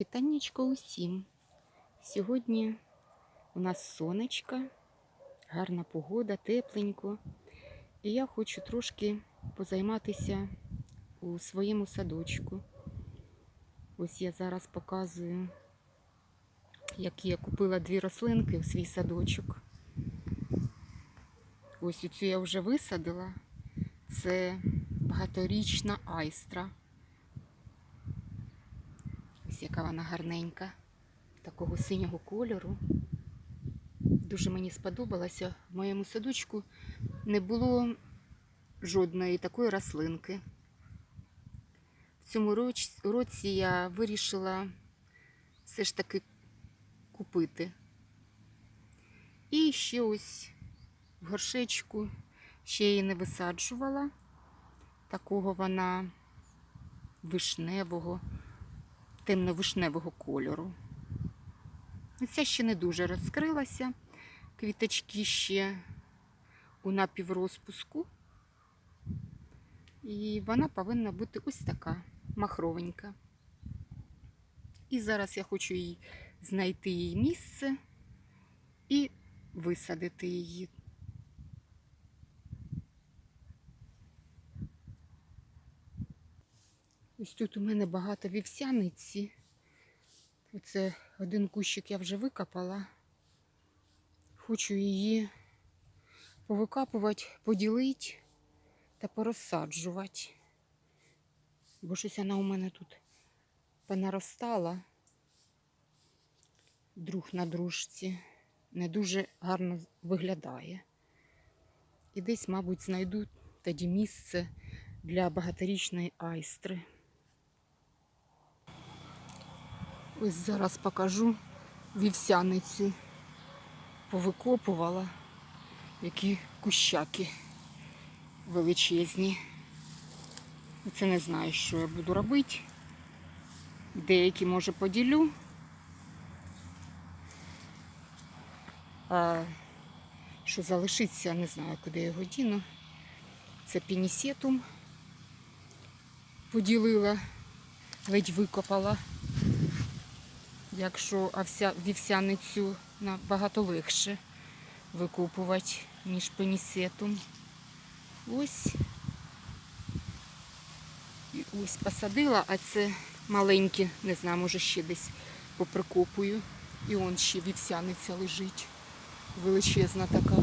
Вітаннячко усім. Сьогодні у нас сонечко, гарна погода, тепленько. І я хочу трошки позайматися у своєму садочку. Ось я зараз показую, які я купила дві рослинки у свій садочок. Ось цю я вже висадила. Це багаторічна айстра. Ось яка вона гарненька, такого синього кольору. Дуже мені сподобалося. В моєму садочку не було жодної такої рослинки. В цьому році я вирішила все ж таки купити. І ще ось в горшечку ще її не висаджувала. Такого вона вишневого темно-вишневого кольору. Ця ще не дуже розкрилася. Квіточки ще у напіврозпуску. І вона повинна бути ось така махровенька. І зараз я хочу їй знайти їй місце і висадити її. Ось тут у мене багато вівсяниці. Оце один кущик я вже викопала. Хочу її повикапувати, поділити та порозсаджувати. Бо щось вона у мене тут понаростала друг на дружці. Не дуже гарно виглядає. І десь, мабуть, знайду тоді місце для багаторічної айстри. Ось зараз покажу вівсяницю. Повикопувала, які кущаки величезні. Це не знаю, що я буду робити. Деякі, може, поділю. А що залишиться, не знаю, куди його діну. Це пінісетум поділила, ледь викопала. Якщо вівсяницю набагато легше викупувати, ніж пенісетум. Ось. І ось посадила, а це маленькі, не знаю, може ще десь поприкопую. І он ще вівсяниця лежить. Величезна така.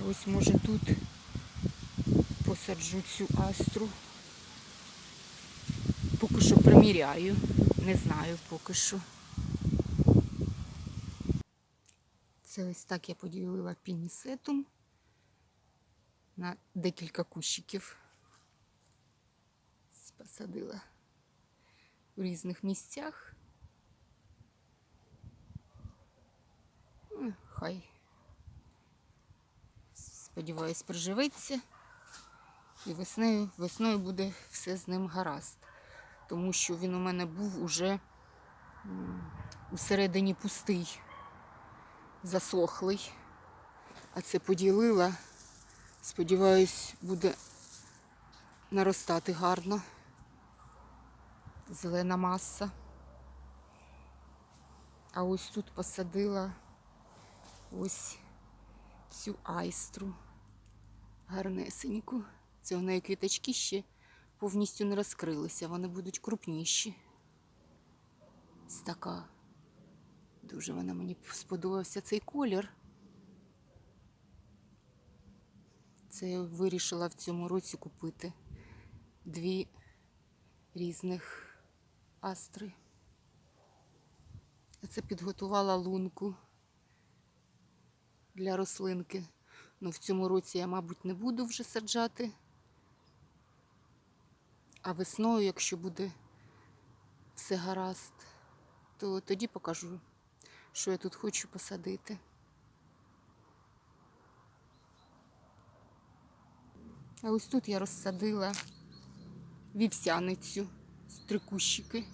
А ось може тут посаджу цю астру. Поки що приміряю. Не знаю поки що. Це ось так я поділила пінісетум на декілька кущиків. Посадила в різних місцях. Ну, Хай. Сподіваюсь, приживеться. І весною, весною буде все з ним гаразд. Тому що він у мене був уже усередині пустий, засохлий. А це поділила. Сподіваюсь, буде наростати гарно. Зелена маса. А ось тут посадила ось цю айстру гарнесеньку. Це у неї квіточки ще повністю не розкрилися, вони будуть крупніші. Ось така. Дуже вона мені сподобався цей колір. Це я вирішила в цьому році купити дві різних астри. А це підготувала лунку для рослинки. Ну, в цьому році я, мабуть, не буду вже саджати. А весною, якщо буде все гаразд, то тоді покажу, що я тут хочу посадити. А ось тут я розсадила вівсяницю з три кущики.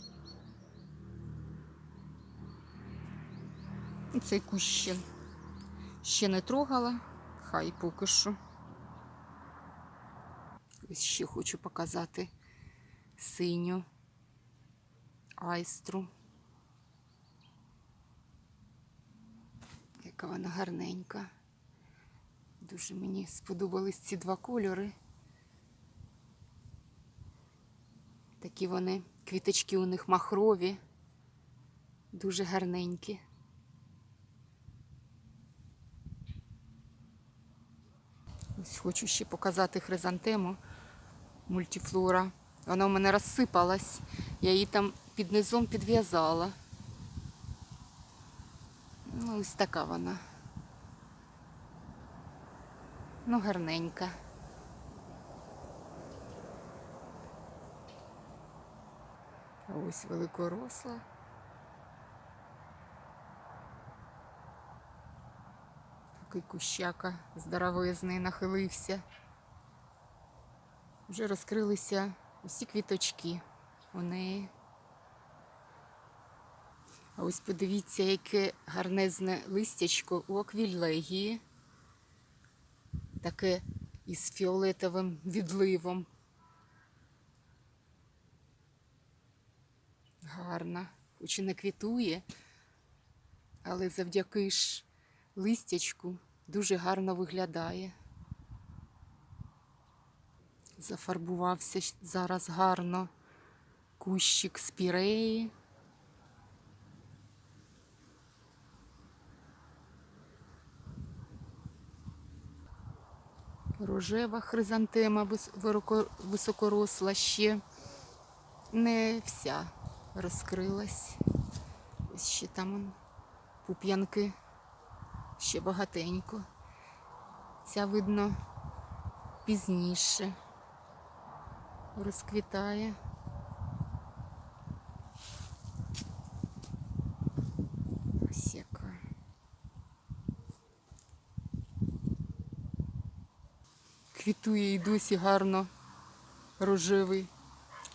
І Цей кущ ще, ще не трогала, хай поки що. Ось ще хочу показати синю айстру. Яка вона гарненька. Дуже мені сподобались ці два кольори. Такі вони, квіточки у них махрові, дуже гарненькі. Ось хочу ще показати хризантему мультифлора. Вона у мене розсипалась. Я її там під низом підв'язала. Ну, ось така вона. Ну, гарненька. А ось великоросла. Такий кущака здоровезний нахилився. Вже розкрилися усі квіточки у неї. А ось подивіться, яке гарнезне листячко у аквілегії. Таке із фіолетовим відливом. Гарна, хоч і не квітує, але завдяки ж листячку дуже гарно виглядає. Зафарбувався зараз гарно кущик спіреї. Рожева хризантема високоросла ще не вся розкрилась. Ось ще там пуп'янки ще багатенько. Ця видно пізніше розквітає. Ось яка. Квітує і досі гарно рожевий,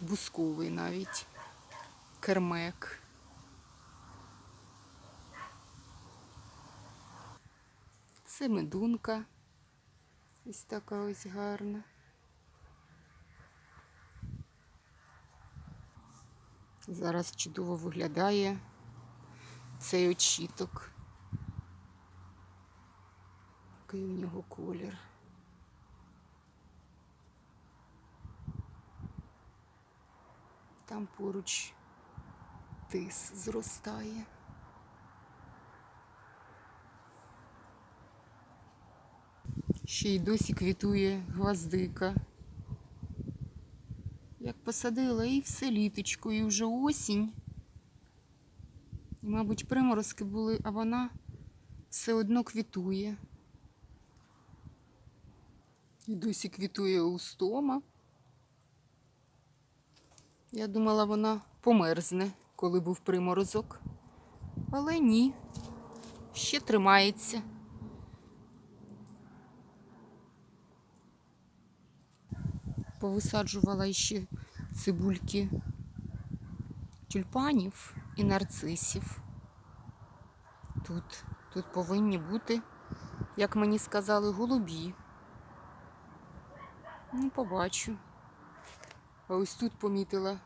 бусковий навіть кермек. Це медунка. Ось така ось гарна. Зараз чудово виглядає цей очіток. Який у нього колір. Там поруч тис зростає. Ще й досі квітує гвоздика. Посадила і все літочко, і вже осінь. І, мабуть, приморозки були, а вона все одно квітує. І досі квітує устома. Я думала, вона померзне, коли був приморозок. Але ні, ще тримається. Повисаджувала ще цибульки тюльпанів і нарцисів. Тут, тут повинні бути, як мені сказали, голубі. Ну, побачу. А ось тут помітила.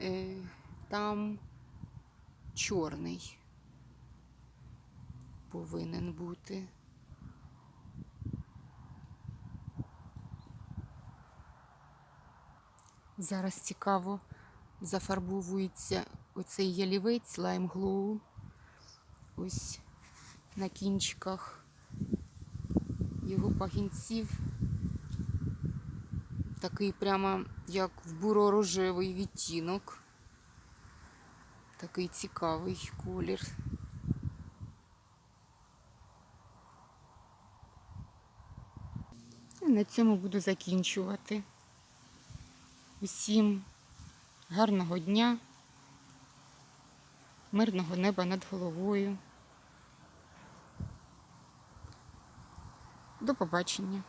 Е, там чорний повинен бути. Зараз цікаво зафарбовується оцей ялівець лайм глоу. Ось на кінчиках його пагінців. Такий прямо як в буро-рожевий відтінок. Такий цікавий колір. І на цьому буду закінчувати. Усім гарного дня, мирного неба над головою. До побачення.